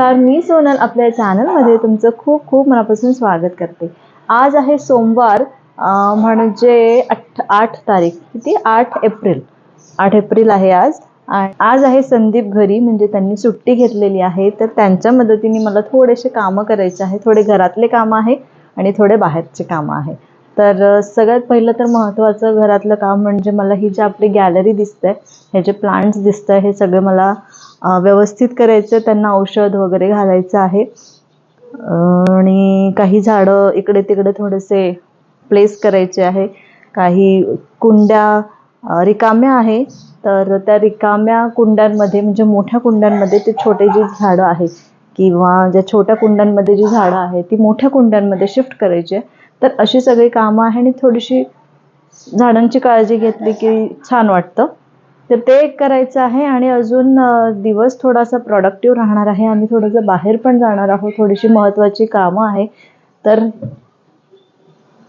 नमस्कार मी सोनल आपल्या चॅनलमध्ये तुमचं खूप खूप मनापासून स्वागत करते. आज आहे सोमवार म्हणजे अठ आठ तारीख किती? आठ एप्रिल. आठ एप्रिल आहे आज. आणि आज आहे संदीप घरी म्हणजे त्यांनी सुट्टी घेतलेली आहे. तर त्यांच्या मदतीने मला थोडेसे कामं करायचे आहे. थोडे घरातले कामं आहे आणि थोडे बाहेरचे कामं आहे. तर सगळ्यात पहिलं तर महत्त्वाचं घरातलं काम म्हणजे मला ही जी आपली गॅलरी दिसते हे जे प्लांट्स दिसतं हे सगळं मला व्यवस्थित करायचं त्यांना औषध वगैरे घालायचं आहे. आणि काही झाडं इकडे तिकडे थोडेसे प्लेस करायचे आहे. काही कुंड्या रिकाम्या आहे तर त्या रिकाम्या कुंड्यांमध्ये म्हणजे मोठ्या कुंड्यांमध्ये ते छोटे जी झाडं आहे किंवा ज्या छोट्या कुंड्यांमध्ये जी झाडं आहेत ती मोठ्या कुंड्यांमध्ये शिफ्ट करायची आहे. तर अशी सगळी कामं आहे आणि थोडीशी झाडांची काळजी घेतली की छान वाटतं. तर ते एक करायचं आहे आणि अजून दिवस थोडासा प्रॉडक्टिव्ह राहणार आहे. आम्ही थोडंसं बाहेर पण जाणार आहोत. थोडीशी महत्त्वाची कामं आहे. तर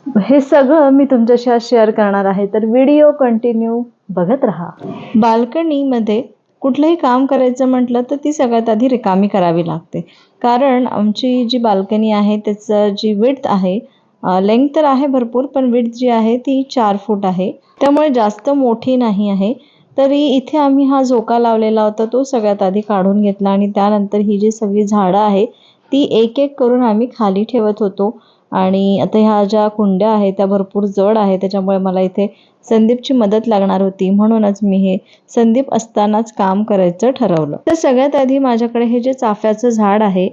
हे सगळं मी तुमच्याशी आज शेअर करणार आहे. तर व्हिडिओ कंटिन्यू बघत राहा. बाल्कनीमध्ये कुठलंही काम करायचं म्हटलं तर ती सगळ्यात आधी रिकामी करावी लागते. कारण आमची जी बाल्कनी आहे त्याचं जी विड्थ आहे लेंथ तर आहे भरपूर पण विड्थ जी आहे ती चार फूट आहे. त्यामुळे जास्त मोठी नाही आहे. तरी इथे आम्ही हा झोका लावलेला होता तो सगळ्यात आधी काढून घेतला आणि त्यानंतर ही जी सगळी झाडं आहे ती एक एक करून आम्ही खाली ठेवत होतो. आणि आता ह्या ज्या कुंड्या आहेत त्या भरपूर जड आहे त्याच्यामुळे मला इथे संदीपची मदत लागणार होती. म्हणूनच मी हे संदीप असतानाच काम करायचं ठरवलं. तर सगळ्यात आधी माझ्याकडे हे जे चाफ्याचं झाड आहे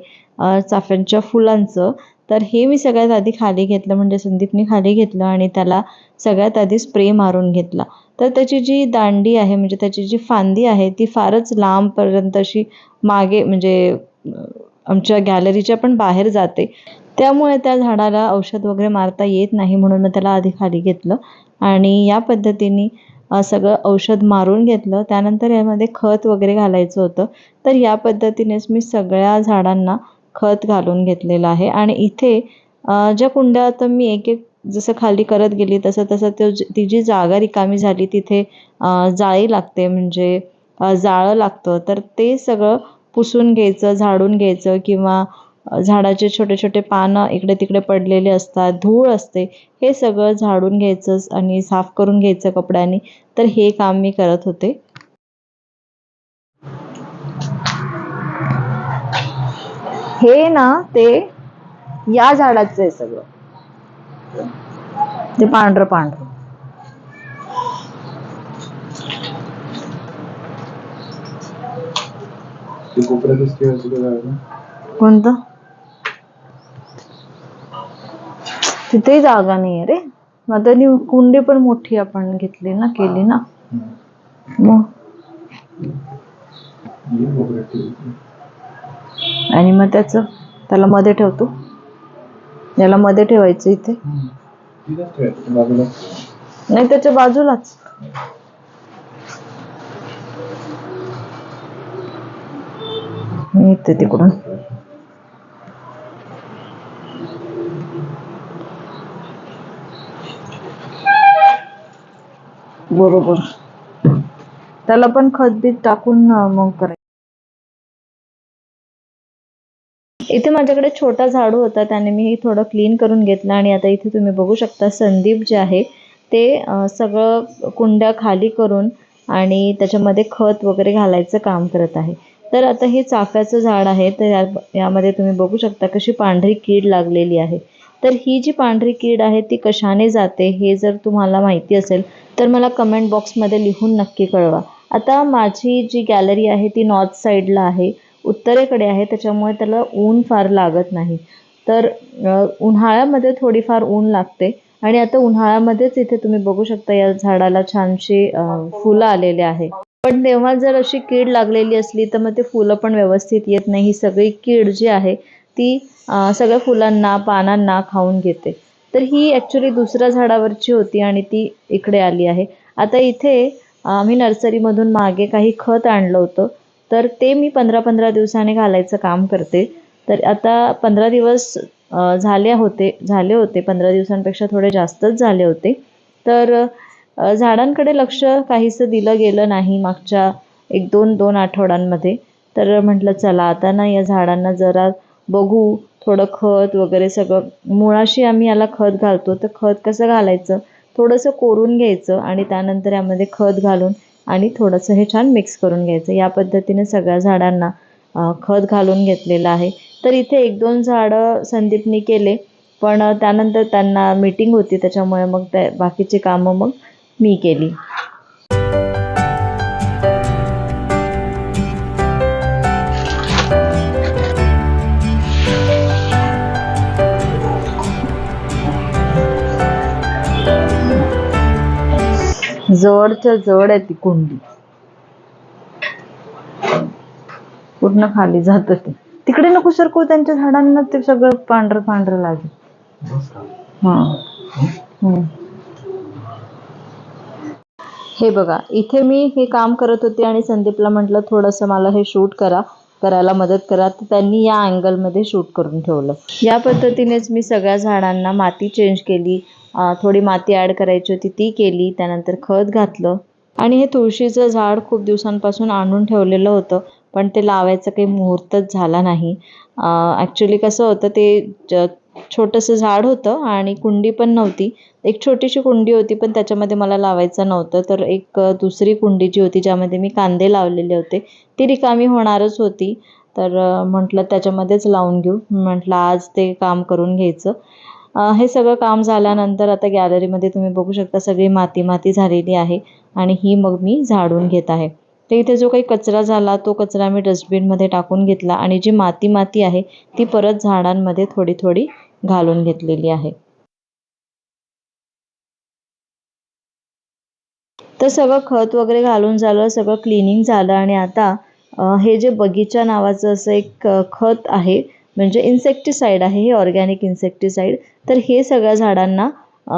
चाफ्यांच्या फुलांचं तर हे मी सगळ्यात आधी खाली घेतलं म्हणजे संदीपने खाली घेतलं आणि त्याला सगळ्यात आधी स्प्रे मारून घेतला. तर त्याची जी दांडी आहे म्हणजे त्याची जी फांदी आहे ती फारच लांबपर्यंत अशी मागे म्हणजे आमच्या गॅलरीच्या पण बाहेर जाते. त्यामुळे त्या झाडाला औषध वगैरे मारता येत नाही म्हणून मी त्याला आधी खाली घेतलं. आणि या पद्धतीने सगळं औषध मारून घेतलं. त्यानंतर यामध्ये खत वगैरे घालायचं होतं. तर या पद्धतीनेच मी सगळ्या झाडांना खत घालून घेतलेलं आहे. आणि इथे ज्या कुंड्या आता मी एक एक जसं खाली करत गेली तसं तसं तो जी- ती जी जागा रिकामी झाली तिथे जाळी लागते. म्हणजे जाळं लागतं. तर ते सगळं पुसून घ्यायचं झाडून घ्यायचं किंवा झाडाचे छोटे छोटे पानं इकडे तिकडे पडलेले असतात धूळ असते. हे सगळं झाडून घ्यायचं आणि साफ करून घ्यायचं कपड्यांनी. तर हे काम मी करत होते. हे ना ते या झाडाचं आहे सगळं. ते पांढरं पांढरं. कोणतं? तिथेही जागा नाहीये रे. मग आता नी कुंडी पण मोठी आपण घेतली ना केली ना. मग कोपऱ्यात ठेवायचं आणि मग त्याचं त्याला मध्ये ठेवतो. याला मध्ये ठेवायचं इथे. नाही त्याच्या बाजूलाच. मी येते तिकडून. बरोबर. त्याला पण खत बीत टाकून मग करायचं. इथे माझ्याकडे छोटा झाडू होता त्याने मी थोडं क्लीन करून घेतलं आणि आता इथे तुम्ही बघू शकता संदीप जे आहे ते सगळं कुंड्या खाली करून आणि त्याच्यामध्ये खत वगैरे घालायचं काम करत आहे. तर आता हे चाफ्याचं झाड आहे तर या यामध्ये तुम्ही बघू शकता कशी पांढरी कीड लागलेली आहे. तर ही जी पांढरी कीड आहे ती कशाने जाते हे जर तुम्हाला माहिती असेल तर मला कमेंट बॉक्समध्ये लिहून नक्की कळवा. आता माझी जी गॅलरी आहे ती नॉर्थ साईडला आहे. उत्तरेकडे आहे त्याच्यामुळे त्याला ऊन फार लागत नाही. तर उन्हाळ्यामध्ये थोडीफार ऊन लागते आणि आता उन्हाळ्यामध्येच इथे तुम्ही बघू शकता या झाडाला छानशी फुलं आलेले आहे. पण तेव्हा जर अशी कीड लागलेली असली तर मग ते फुलं पण व्यवस्थित येत नाही. ही सगळी कीड जी आहे ती सगळ्या फुलांना पानांना खाऊन घेते. तर ही ॲक्च्युली दुसऱ्या झाडावरची होती आणि ती इकडे आली आहे. आता इथे आम्ही नर्सरीमधून मागे काही खत आणलं होतं. तर ते मी पंधरा पंधरा दिवसाने घालायचं काम करते. तर आता पंधरा दिवस झाले होते झाले होते. पंधरा दिवसांपेक्षा थोडे जास्तच झाले होते. तर झाडांकडे लक्ष काहीसं दिलं गेलं नाही मागच्या एक दोन दोन आठवड्यांमध्ये. तर म्हटलं चला आता ना या झाडांना जरा बघू थोडं खत वगैरे सगळं. मुळाशी आम्ही याला खत घालतो. तर खत कसं घालायचं? थोडंसं कोरून घ्यायचं आणि त्यानंतर यामध्ये खत घालून आणि थोडंसं हे छान मिक्स करून घ्यायचं. या पद्धतीने सगळ्या झाडांना खत घालून घेतलेलं आहे. तर इथे एक दोन झाडं संदीपनी केले पण त्यानंतर त्यांना मीटिंग होती त्याच्यामुळे मग त्या बाकीची कामं मग मी केली. जडच्या जड आहे ती कुंडी. पूर्ण खाली जात ते तिकडे नको सरकू त्यांच्या झाडांना ते सगळं पांढर पांढर लागेल. हा. हे बघा इथे मी हे काम करत होते आणि संदीपला म्हटलं थोडंसं मला हे शूट करा करायला मदत करा. तर त्यांनी या अँगलमध्ये शूट करून ठेवलं. या पद्धतीनेच मी सगळ्या झाडांना माती चेंज केली. थोडी माती ॲड करायची होती ती केली त्यानंतर खत घातलं. आणि हे तुळशीचं झाड खूप दिवसांपासून आणून ठेवलेलं होतं पण ते लावायचं काही मुहूर्तच झाला नाही. ॲक्च्युली कसं होतं ते ज छोटंसं झाड होतं आणि कुंडी पण नव्हती. एक छोटीशी कुंडी होती पण त्याच्यामध्ये मला लावायचं नव्हतं. तर एक दुसरी कुंडी जी होती ज्यामध्ये मी कांदे लावलेले होते ती रिकामी होणारच होती. तर म्हटलं त्याच्यामध्येच लावून घेऊ. म्हटलं आज ते काम करून घ्यायचं. हे सगळं काम झाल्यानंतर आता गॅलरीमध्ये तुम्ही बघू शकता सगळी माती माती झालेली आहे आणि ही मग मी झाडून घेत आहे. तर इथे जो काही कचरा झाला तो कचरा मी डस्टबिनमध्ये टाकून घेतला आणि जी माती माती आहे ती परत झाडांमध्ये थोडी थोडी घालून घेतलेली आहे. तर सगळं खत वगैरे घालून झालं सगळं क्लिनिंग झालं आणि आता हे जे बगीचा नावाचं असं एक खत आहे म्हणजे इन्सेक्टिसाईड आहे हे ऑर्गॅनिक इन्सेक्टिसाईड तर हे सगळ्या झाडांना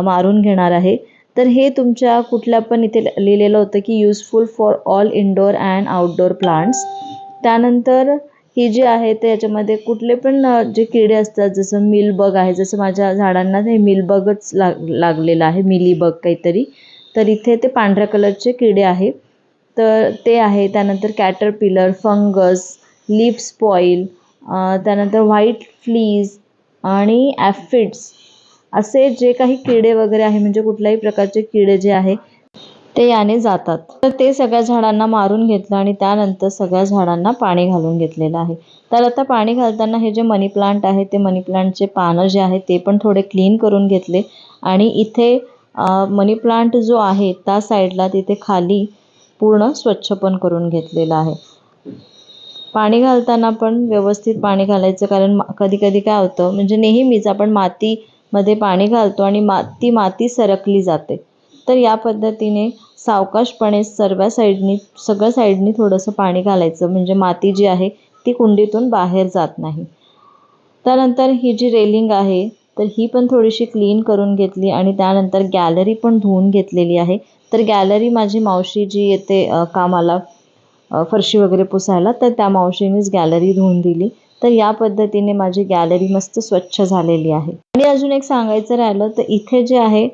मारून घेणार आहे. तर हे तुमच्या कुठल्या पण इथे लिहिलेलं होतं की useful for all indoor and outdoor plants त्यानंतर ही जी आहे ते याच्यामध्ये कुठले पण जे किडे असतात जसं मिलबग आहे जसं माझ्या झाडांना ते मिलबगच लाग लागलेलं आहे मिलीबग काहीतरी. तर इथे ते पांढऱ्या कलरचे किडे आहे. तर ते आहे त्यानंतर कॅटरपिलर फंगस लीफ स्पॉईल त्यानंतर व्हाईट फ्लीज आणि ॲफिड्स असे जे काही किडे वगैरे आहे म्हणजे कुठल्याही प्रकारचे किडे जे आहे ते याने जातात. तर ते सगळ्या झाडांना मारून घेतलं आणि त्यानंतर सगळ्या झाडांना पाणी घालून घेतलेलं आहे. तर आता पाणी घालताना हे जे मनी प्लांट आहे ते मनी प्लांटचे पानं जे आहे ते पण थोडे क्लीन करून घेतले. आणि इथे मनी प्लांट जो आहे त्या साईडला तिथे खाली पूर्ण स्वच्छ पण करून घेतलेलं आहे. पाणी घालताना पण व्यवस्थित पाणी घालायचं कारण कधी कधी काय होतं म्हणजे नेहमीच आपण मातीमध्ये पाणी घालतो आणि माती माती सरकली जाते. तर या पद्धतीने सावकाशपणे सर्व साईडनी सगळ्या साईडनी थोडंसं पाणी घालायचं म्हणजे माती जी आहे ती कुंडीतून बाहेर जात नाही. त्यानंतर ही जी रेलिंग आहे तर ही पण थोडीशी क्लीन करून घेतली आणि त्यानंतर गॅलरी पण धुवून घेतलेली आहे. तर गॅलरी माझी मावशी जी येते कामाला फरशी वगैरे पुसायला तर त्या मावशीनेच गॅलरी धुवून दिली. तर या पद्धतीने माझी गॅलरी मस्त स्वच्छ झालेली आहे. आणि अजून एक सांगायचं राहिलं तर इथे जे आहे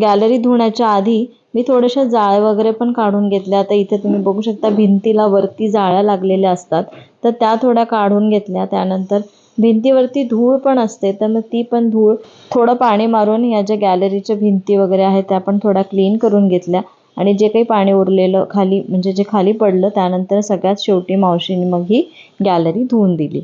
गॅलरी धुण्याच्या आधी मी थोड्याशा जाळ्या वगैरे पण काढून घेतल्या. आता इथे तुम्ही बघू शकता भिंतीला वरती जाळ्या लागलेल्या असतात. तर त्या थोड्या काढून घेतल्या. त्यानंतर भिंतीवरती धूळ पण असते. तर मग ती पण धूळ थोडं पाणी मारून या ज्या गॅलरीच्या भिंती वगैरे आहेत त्या पण थोड्या क्लीन करून घेतल्या. आणि जे काही पाणी उरलेलं खाली म्हणजे जे खाली पडलं त्यानंतर सगळ्यात शेवटी मावशीने मग ही गॅलरी धुवून दिली.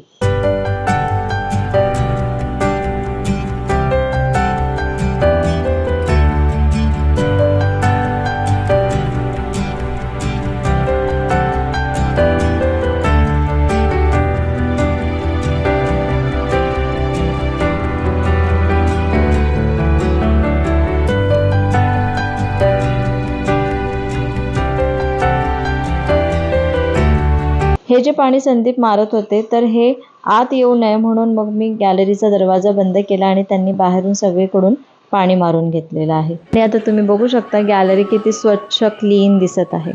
हे जे पाणी संदीप मारत होते तर हे आत येऊ नये म्हणून मग मी गॅलरीचा दरवाजा बंद केला आणि त्यांनी बाहेरून सगळीकडून पाणी मारून घेतलेलं आहे. आणि आता तुम्ही बघू शकता गॅलरी किती स्वच्छ क्लीन दिसत आहे.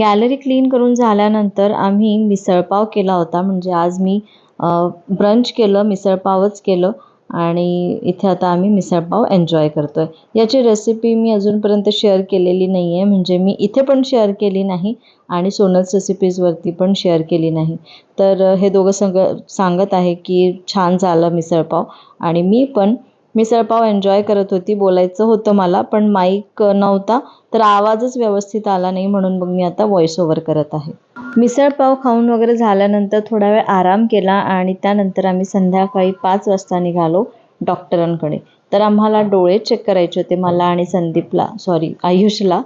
गॅलरी क्लीन करून झाल्यानंतर आम्ही मिसळपाव केला होता. म्हणजे आज मी ब्रंच केलं मिसळपावच केलं आणि इथे आता आम्ही मिसळपाव एन्जॉय करतो आहे याची रेसिपी मी अजूनपर्यंत शेअर केलेली नाही आहे म्हणजे मी इथे पण शेअर केली नाही आणि सोनल्स रेसिपीजवरती पण शेअर केली नाही. तर हे दोघं संग सांगत आहे की छान झालं मिसळपाव आणि मी पण मिसळपाव एन्जॉय करत होती बोलायचं होतं मला पण माईक नव्हता तर आवाजच व्यवस्थित आला नाही म्हणून मग मी आता व्हॉइस ओव्हर करत आहे. मिसळपाव खाऊन वगैरे झाल्यानंतर थोडा वेळ आराम केला आणि त्यानंतर आम्ही संध्याकाळी पाच वाजता निघालो डॉक्टरांकडे तर आम्हाला डोळे चेक करायचे होते मला आणि संदीपला सॉरी आयुषला.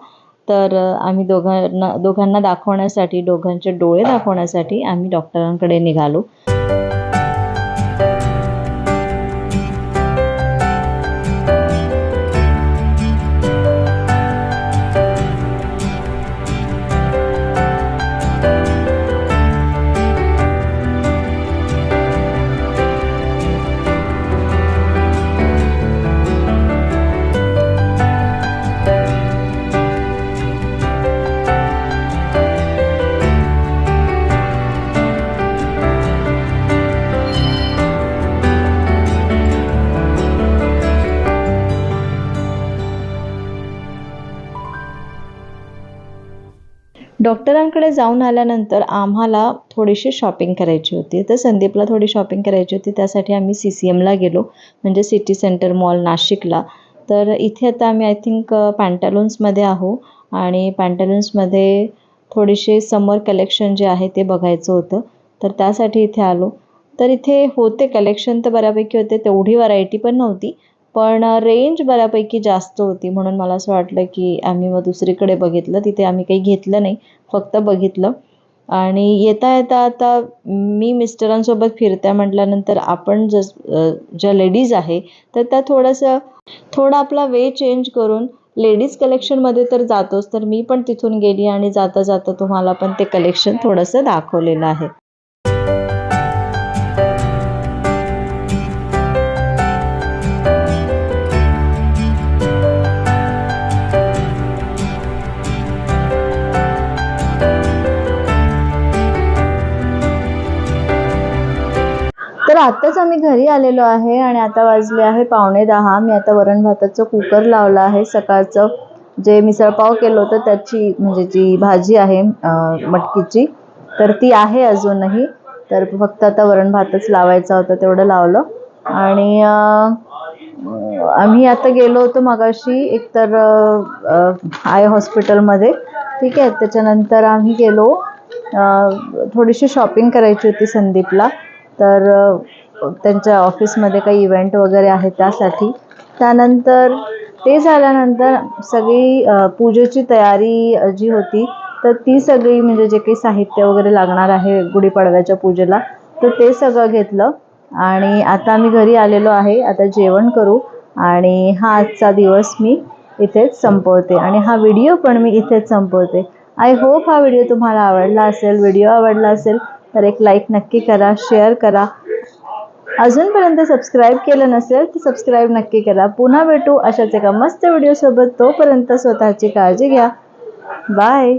तर आम्ही दोघांना दोघांना दाखवण्यासाठी दोघांचे डोळे दाखवण्यासाठी आम्ही डॉक्टरांकडे निघालो. मित्रांकडे जाऊन आल्यानंतर आम्हाला थोडीशी शॉपिंग करायची होती. तर संदीपला थोडी शॉपिंग करायची होती. त्यासाठी आम्ही सी सी एमला गेलो म्हणजे सिटी सेंटर मॉल नाशिकला. तर इथे आता आम्ही आय थिंक पॅन्टॅलून्समध्ये आहो. आणि पॅन्टॅलून्समध्ये थोडेसे समर कलेक्शन जे आहे ते बघायचं होतं. तर त्यासाठी इथे आलो. तर इथे होते कलेक्शन तर बऱ्यापैकी होते. तेवढी व्हरायटी पण नव्हती. पण रेंज बऱ्यापैकी जास्त होती म्हणून मला असं वाटलं की आम्ही मग दुसरीकडे बघितलं. तिथे आम्ही काही घेतलं नाही फक्त बघितलं. आणि येता येता आता मी मिस्टरांसोबत फिरत्या म्हटल्यानंतर आपण जस ज्या लेडीज आहे तर त्या थोडंसं थोडा आपला वे चेंज करून लेडीज कलेक्शनमध्ये तर जातोच. तर मी पण तिथून गेली आणि जाता जाता तुम्हाला पण ते कलेक्शन थोडंसं दाखवलेलं आहे. आत्ताच आम्ही घरी आलेलो आहे आणि आता वाजले आहे पावणे दहा. मी आता वरण भाताचं कुकर लावलं आहे. सकाळचं जे मिसळपाव केलं होतं त्याची म्हणजे जी भाजी आहे मटकीची तर ती आहे अजूनही. तर फक्त आता वरण भातच लावायचा होता तेवढं लावलं. आणि आम्ही आता गेलो होतो मगाशी एकतर आय हॉस्पिटलमध्ये. ठीक आहे त्याच्यानंतर आम्ही गेलो. थोडीशी शॉपिंग करायची होती संदीपला. तर त्यांच्या ऑफिसमध्ये काही इव्हेंट वगैरे आहे त्यासाठी. त्यानंतर ते झाल्यानंतर सगळी पूजेची तयारी जी होती तर ती सगळी म्हणजे जे काही साहित्य वगैरे लागणार आहे गुढीपाडव्याच्या पूजेला तर ते सगळं घेतलं. आणि आता आम्ही घरी आलेलो आहे आता जेवण करू. आणि हा आजचा दिवस मी इथेच संपवते. आणि हा व्हिडिओ पण मी इथेच संपवते. आय होप हा व्हिडिओ तुम्हाला आवडला असेल व्हिडिओ आवडला असेल तर एक लाईक नक्की करा शेअर करा. अजूनपर्यंत सबस्क्राईब केलं नसेल तर सबस्क्राईब नक्की करा. पुन्हा भेटू अशाच एका मस्त व्हिडिओसोबत तोपर्यंत स्वतःची काळजी घ्या. बाय